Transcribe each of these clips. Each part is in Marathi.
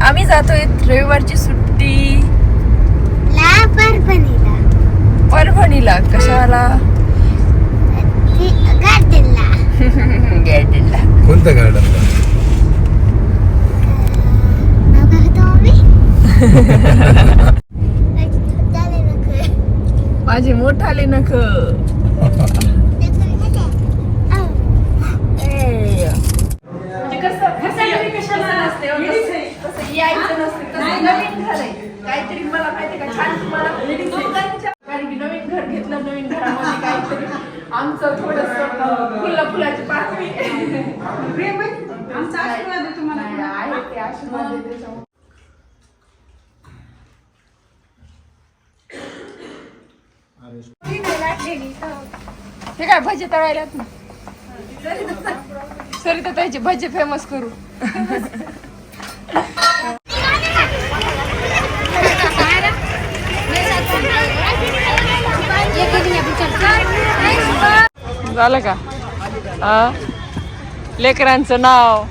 आम्ही जातोय रविवारची सुट्टी. ला परभणीला. परभणीला कशाला? ती गार्डनला. गार्डनला. कोणत्या गार्डनला? माझे मोठाले नख म्हणजे कसं घरच्याघरी कशाला नसते, हो, कसं- कसं यायचं नसते, कसं नवीन घर आहे. काहीतरी मला माहिती का छान तुम्हाला दोघांच्या- कारण की नवीन घर घेतलं नवीन घरामध्ये काहीतरी आमचं थोडस फुलं फुलाची पाकळी आमचा आशीर्वाद आहे तुम्हाला नाही, आहे ते आशीर्वाद आहे त्याच्यामुळे. हे काय भजे तळायलात ना तर त्याचे भजे फेमस करू. झालं का? हा? लेकरांचं नाव.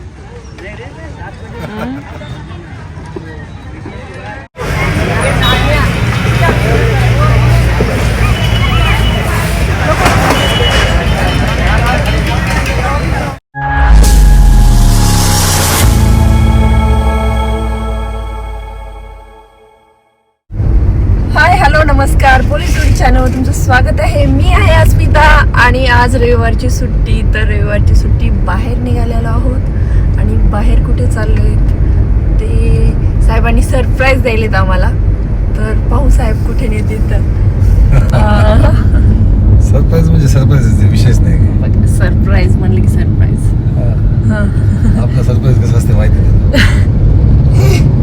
नमस्कार पोलीस चॅनलवर तुमचं स्वागत आहे. मी आहे अस्मिता आणि आज रविवारची सुट्टी. तर रविवारची सुट्टी बाहेर निघालेलो आहोत आणि बाहेर कुठे चाललोय ते साहेबांनी सरप्राईज द्यायलेत आम्हाला. तर पाहू साहेब कुठे नेतील तर. सरप्राईज म्हणजे सरप्राईज विषयच नाही. सरप्राईज म्हणले की सरप्राईज आपलं सरप्राईज कसं असते माहिती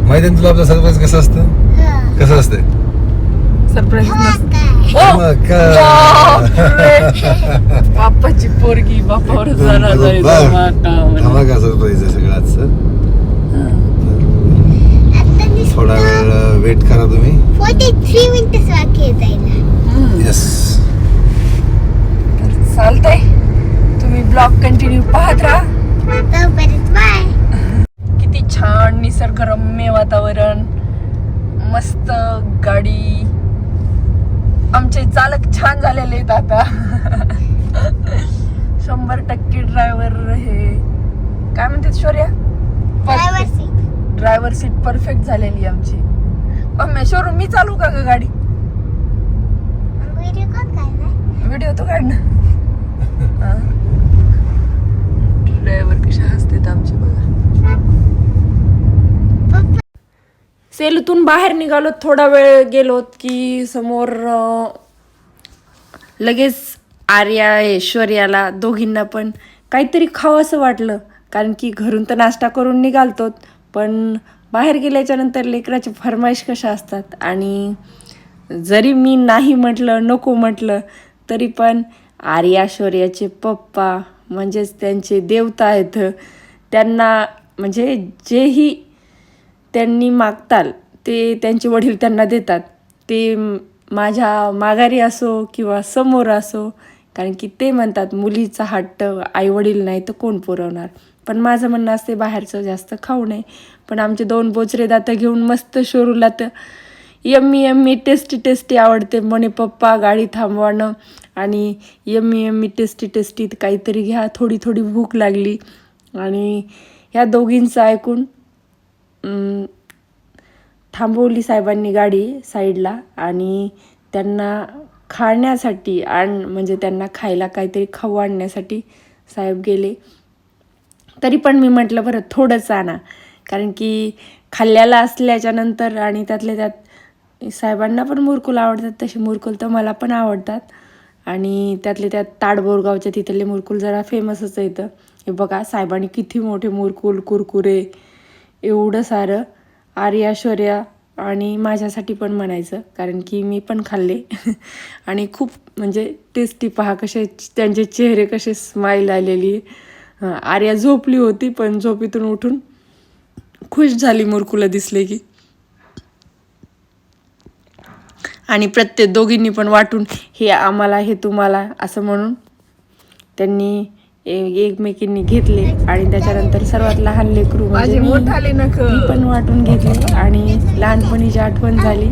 माहिती आहे तुला आपलं सरप्राईज कसं असतं? कसं असते सरप्राईज मग काय? बापाची पोरगी बापावर जाणार झाली धमाका. सरप्राईज आहे सगळं आजचं? थोडा वेळ वेट करा तुम्ही. फोर्टी थ्री मिनिट्स बाकी आहे जायला येस तर चालतंय तुम्ही ब्लॉग कंटिन्यू पाहत राहा तोपर्यंत बाय किती छान निसर्गरम्य वातावरण मस्त गाडी आमचे चालक छान झालेले आहेत आता. शंभर टक्के ड्रायव्हर हे. काय म्हणतात Shaurya? Driver seat driver seat perfect झालेली आमची. मग शोरूम मी चालू का ग गाडी? व्हिडिओ तो काढ ना. ड्रायव्हर कशा हसतात आमचे बघा. सेलूतून बाहेर निघालो थोडा वेळ गेलो की समोर लगेच आर्या ऐश्वर्याला दोघींना पण काहीतरी खावंसं वाटलं. कारण की घरून तर नाश्ता करून निघालतो पण बाहेर गेल्याच्यानंतर लेकराची फरमाईश कशा असतात? आणि जरी मी नाही म्हटलं नको म्हटलं तरी पण आर्या शौर्याचे पप्पा म्हणजेच त्यांचे देवता आहेत त्यांना म्हणजे जेही त्यांनी मागताल ते त्यांचे वडील त्यांना देतात. ते माझ्या माघारी असो किंवा समोर असो कारण की ते म्हणतात मुलीचा हट्ट आईवडील नाही तर कोण पुरवणार? पण माझं म्हणणं असते बाहेरचं जास्त खाऊ नये. पण आमचे दोन बोचरे दातं घेऊन मस्त शोरूला तर यम्मी यम्मी टेस्टी टेस्टी आवडते. म्हणे पप्पा गाडी थांबवणं आणि यम्मी यम्मी टेस्टी टेस्टी काहीतरी घ्या. थोडी थोडी भूक लागली. आणि ह्या दोघींचं ऐकून थांबवली साहेबांनी गाडी साईडला आणि त्यांना खाण्यासाठी आण म्हणजे त्यांना खायला काहीतरी खाऊ आणण्यासाठी साहेब गेले. तरी पण मी म्हटलं बरं थोडंच आणा. कारण की खाल्ल्याला असल्याच्या नंतर आणि त्यातले त्यात साहेबांना पण मुरकुल आवडतात तसे मुरकुल तर मला पण आवडतात. आणि त्यातले त्यात ताडबोरगावच्या तिथले मुरकुल जरा फेमसच येतं हे बघा साहेबांनी किती मोठे मुरकुल कुरकुरे एवढं सारं. आर्या शौर्या आणि माझ्यासाठी पण म्हणायचं कारण की मी पण खाल्ले. आणि खूप म्हणजे टेस्टी पहा कसे त्यांचे चेहरे कसे स्माईल आलेली. आर्या झोपली होती पण झोपेतून उठून खुश झाली मुरकुला दिसले की. आणि प्रत्येक दोघींनी पण वाटून हे आम्हाला हे तुम्हाला असं म्हणून त्यांनी एकमेकींनी घेतले आणि त्याच्यानंतर सर्वात लहान लेकरू म्हणजे मी- पण वाटून घेतली आणि लहानपणीची आठवण झाली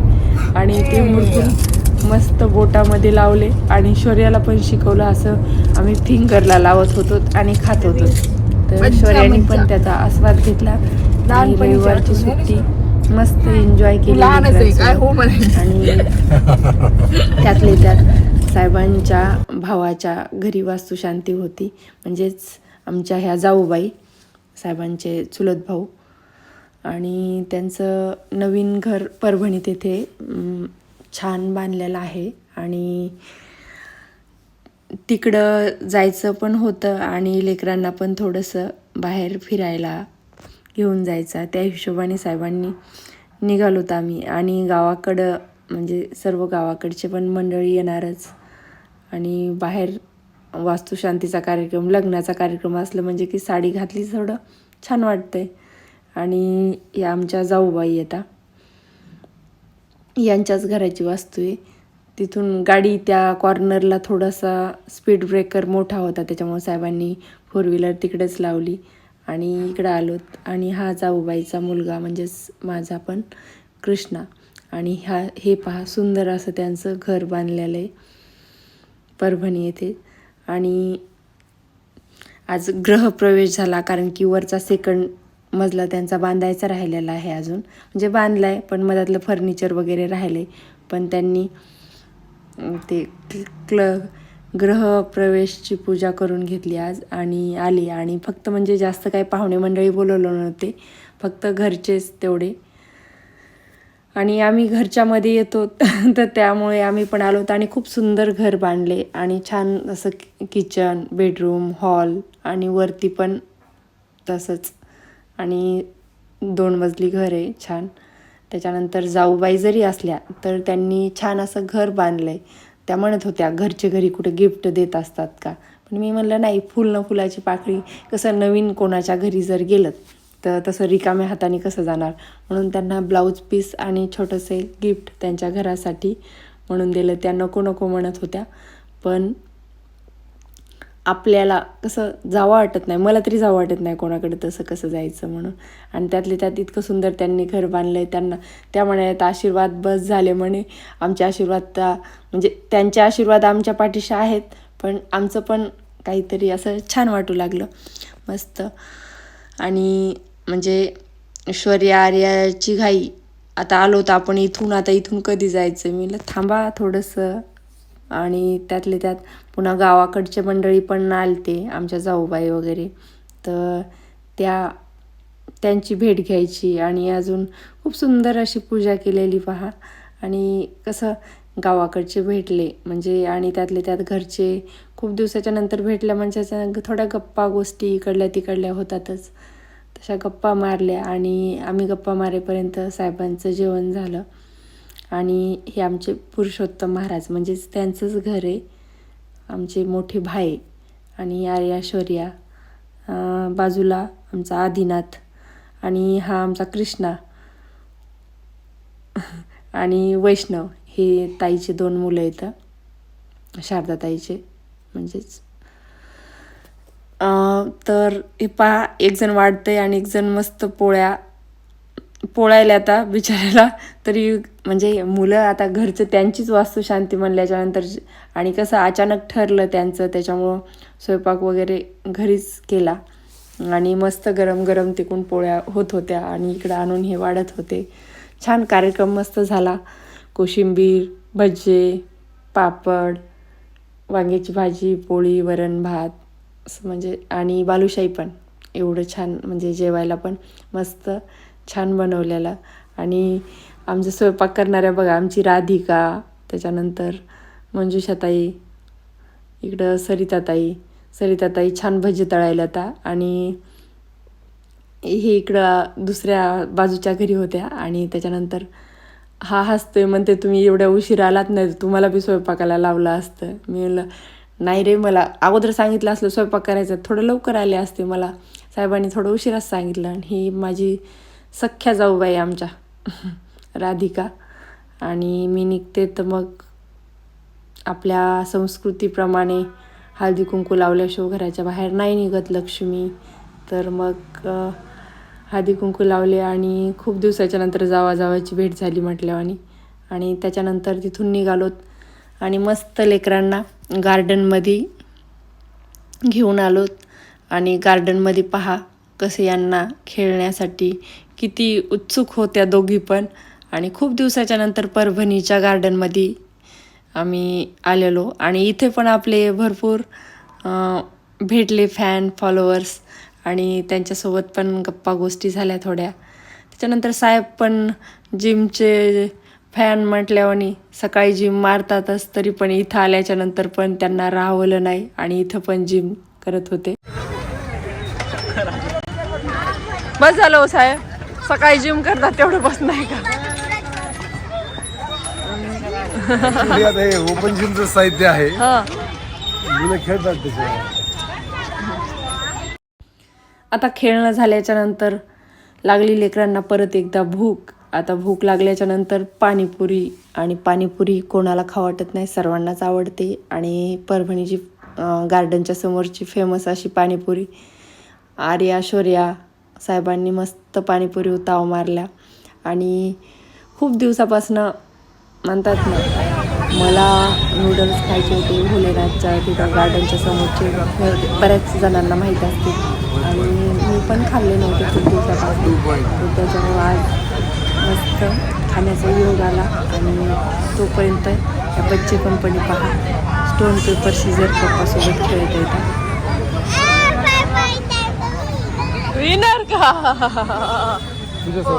आणि ते मुरकून मस्त बोटामध्ये लावले आणि शौर्याला पण शिकवलं असं आम्ही फिंगरला लावत होतो आणि खात होतो. तर शौर्याने. पण त्याचा आस्वाद घेतला आणि रविवारची सुट्टी मस्त एन्जॉय केली हो आणि त्यातले त्यात साहेबांच्या भावाच्या घरी वास्तुशांती होती. म्हणजेच आमच्या ह्या जाऊबाई साहेबांचे चुलत भाऊ. आणि त्यांचं नवीन घर परभणी तेथे छान बांधलेलं आहे. आणि तिकडं जायचं पण होतं आणि लेकरांना पण थोडंसं बाहेर फिरायला घेऊन जायचं. त्या हिशोबाने साहेबांनी निघालो होतो आम्ही. आणि गावाकडं म्हणजे सर्व गावाकडचे पण मंडळी येणारच. आणि बाहेर वास्तुशांतीचा कार्यक्रम लग्नाचा कार्यक्रम असलं म्हणजे की साडी घातली थोडं छान वाटतंय. आणि या आमच्या जाऊबाई येतात यांच्याच घराची वास्तू आहे. तिथून गाडी त्या कॉर्नरला थोडासा स्पीड ब्रेकर मोठा होता त्याच्यामुळे साहेबांनी फोर व्हीलर तिकडेच लावली आणि इकडं आलोत. आणि हा जाऊबाईचा मुलगा म्हणजेच माझा पण कृष्णा. आणि ह्या हे पहा सुंदर असं त्यांचं घर बांधलेलं आहे. परभणी येथे. आणि आज ग्रहप्रवेश झाला कारण की वरचा सेकंड मजला त्यांचा बांधायचा राहिलेला आहे अजून. म्हणजे बांधला आहे पण मधातलं फर्निचर वगैरे राहिले पण त्यांनी ते क्ल क्ल ग्रहप्रवेशची पूजा करून घेतली आज आणि आली. आणि फक्त म्हणजे जास्त काही पाहुणे मंडळी बोलवलं नव्हते. फक्त घरचेच तेवढे. आणि आम्ही घरच्यामध्ये येतो. तर त्यामुळे आम्ही पण आलो होतो आणि खूप सुंदर घर बांधले आणि छान असं कि- किचन बेडरूम हॉल आणि वरती पण तसंच. आणि दोन मजली घर आहे छान. त्याच्यानंतर जाऊबाई जरी असल्या तर त्यांनी छान असं घर बांधलं आहे त्या म्हणत होत्या घरचे घरी कुठे गिफ्ट देत असतात का? पण मी म्हणलं नाही फुल न फुलाची पाकळी कसं नवीन कोणाच्या घरी जर गेलं तर तसं रिकाम्या हाताने कसं जाणार? म्हणून त्यांना ब्लाऊज पीस आणि छोटंसे गिफ्ट त्यांच्या घरासाठी म्हणून दिलं. त्या नको नको म्हणत होत्या. पण आपल्याला कसं जावं वाटत नाही. मला तरी जावं वाटत नाही कोणाकडे तसं कसं जायचं म्हणून. आणि त्यातले त्यात इतकं सुंदर त्यांनी घर बांधलं आहे त्यांना त्या म्हणाल्यात आशीर्वाद बस झाले म्हणे. आमचे आशीर्वाद त्या म्हणजे त्यांचे आशीर्वाद आमच्या पाठीशी आहेत. पण आमचं पण काहीतरी असं छान वाटू लागलं. मस्त. आणि म्हणजे शौर्या आर्याची घाई. आता आलो तर आपण इथून आता इथून कधी जायचं? मी थांबा थोडंसं. आणि त्यातले त्यात पुन्हा गावाकडचे मंडळी पण आलते आमच्या जाऊबाई वगैरे. तर त्या त्यांची भेट घ्यायची आणि अजून खूप सुंदर अशी पूजा केलेली पहा. आणि कसं गावाकडचे भेटले म्हणजे आणि त्यातले त्यात घरचे खूप दिवसाच्या नंतर भेटल्या म्हणजे थोड्या गप्पा गोष्टी इकडल्या तिकडल्या होतातच. तशा गप्पा मारल्या आणि आम्ही गप्पा मारेपर्यंत साहेबांचं जेवण झालं. आणि हे आमचे पुरुषोत्तम महाराज म्हणजेच त्यांचंच घर आहे. आमचे मोठे भाई आणि आर्या शौर्या बाजूला आमचा आदिनाथ आणि हा आमचा कृष्णा. आणि वैष्णव हे ताईचे दोन मुलं येतं शारदा ताईचे म्हणजेच तर हे पहा एक जण वाढतंय आणि एक जण मस्त पोळ्या पोळायला आता बिचारायला तरी म्हणजे मुलं आता घरचं त्यांचीच वास्तुशांती म्हणल्याच्यानंतर आणि कसं अचानक ठरलं त्यांचं त्याच्यामुळं स्वयंपाक वगैरे घरीच केला. आणि मस्त गरम गरम तिकून पोळ्या होत होत्या आणि इकडं आणून हे वाढत होते. छान कार्यक्रम मस्त झाला. कोशिंबीर भजे पापड वांग्याची भाजी पोळी वरण भात. असं म्हणजे आणि बालुशाही पण. एवढं छान म्हणजे जेवायला पण मस्त छान बनवलेला. आणि आमचं स्वयंपाक करणाऱ्या बघा आमची राधिका त्याच्यानंतर मंजुषाताई इकडं सरिताताई. सरिताताई छान भजी तळायला आता. आणि हे इकडं दुसऱ्या बाजूच्या घरी होत्या. आणि त्याच्यानंतर हा हसतोय म्हणते तुम्ही एवढ्या उशीर आलात नाही तुम्हाला बी स्वयंपाकाला लावलं असतं. मी म्हणलं नाही रे मला अगोदर सांगितलं असलं स्वयंपाक करायचं थोडं लवकर आले असते मला. साहेबांनी थोडं उशिराच सांगितलं आणि ही माझी सख्या जाऊबाई आमच्या राधिका. आणि मी निघते तर मग आपल्या संस्कृतीप्रमाणे हळदी कुंकू लावल्याशिवाय घराच्या बाहेर नाही निघत लक्ष्मी. तर मग हळदी कुंकू लावले आणि खूप दिवसाच्या नंतर जावा जावाची भेट झाली म्हटल्यावानी. आणि त्याच्यानंतर तिथून निघालोत. आणि मस्त लेकरांना गार्डनमध्ये घेऊन आलोत आणि गार्डनमध्ये पहा कसे यांना खेळण्यासाठी किती उत्सुक होत्या दोघी पण. आणि खूप दिवसाच्या नंतर परभणीच्या गार्डनमध्ये आम्ही आलेलो. आणि इथे पण आपले भरपूर भेटले फॅन फॉलोअर्स आणि त्यांच्यासोबत पण गप्पा गोष्टी झाल्या थोड्या. त्याच्यानंतर साहेब पण जिमचे फॅन म्हटल्यावानी सकाळी जिम मारतातच तरी पण इथं आल्याच्यानंतर पण त्यांना राहवलं नाही आणि इथं पण जिम करत होते. बस झालं हो साहेब. सकाळी जिम करतात तेवढं बस नाही का? हे ओपन जिमचं साहित्य आहे. हा. मुलं खेळतात त्याच्यावर आता खेळणं झाल्याच्यानंतर लागली लेकरांना परत एकदा भूक. आता भूक लागल्याच्या नंतर पाणीपुरी आणि पाणीपुरी कोणाला खा वाटत नाही सर्वांनाच आवडते. आणि परभणीची गार्डनच्या समोरची फेमस अशी पाणीपुरी आर्या शौर्या साहेबांनी मस्त पाणीपुरी ताव मारल्या. आणि खूप दिवसापासनं म्हणतात ना मला नूडल्स खायचे होते भोलेनाथच्या तिथं गार्डनच्या समोरचे बऱ्याच जणांना माहीत असते आणि मी पण खाल्ले नव्हते खूप दिवसापासून. त्याच्यामुळे आज मस्त खाण्याचा योग आला आणि तोपर्यंत या बच्चे कंपनी पहा. स्टोन पेपर सीझर पप्पासोबत खेळत येतात. विनर का? हो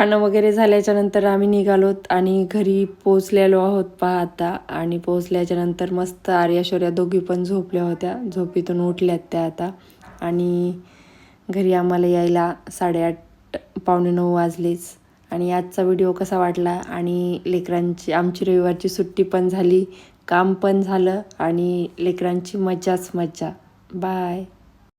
खाणं वगैरे झाल्याच्यानंतर आम्ही निघालोत आणि घरी पोचलेलो आहोत पहा आता आणि पोचल्याच्यानंतर मस्त आर्याश्वर्या दोघी पण झोपल्या होत्या. झोपीतून उठल्यात त्या आता. आणि घरी आम्हाला यायला साडेआठ पावणे नऊ वाजलेच. आणि आजचा व्हिडिओ कसा वाटला? आणि लेकरांची आमची रविवारची सुट्टी पण झाली काम पण झालं आणि लेकरांची मज्जाच मज्जा बाय.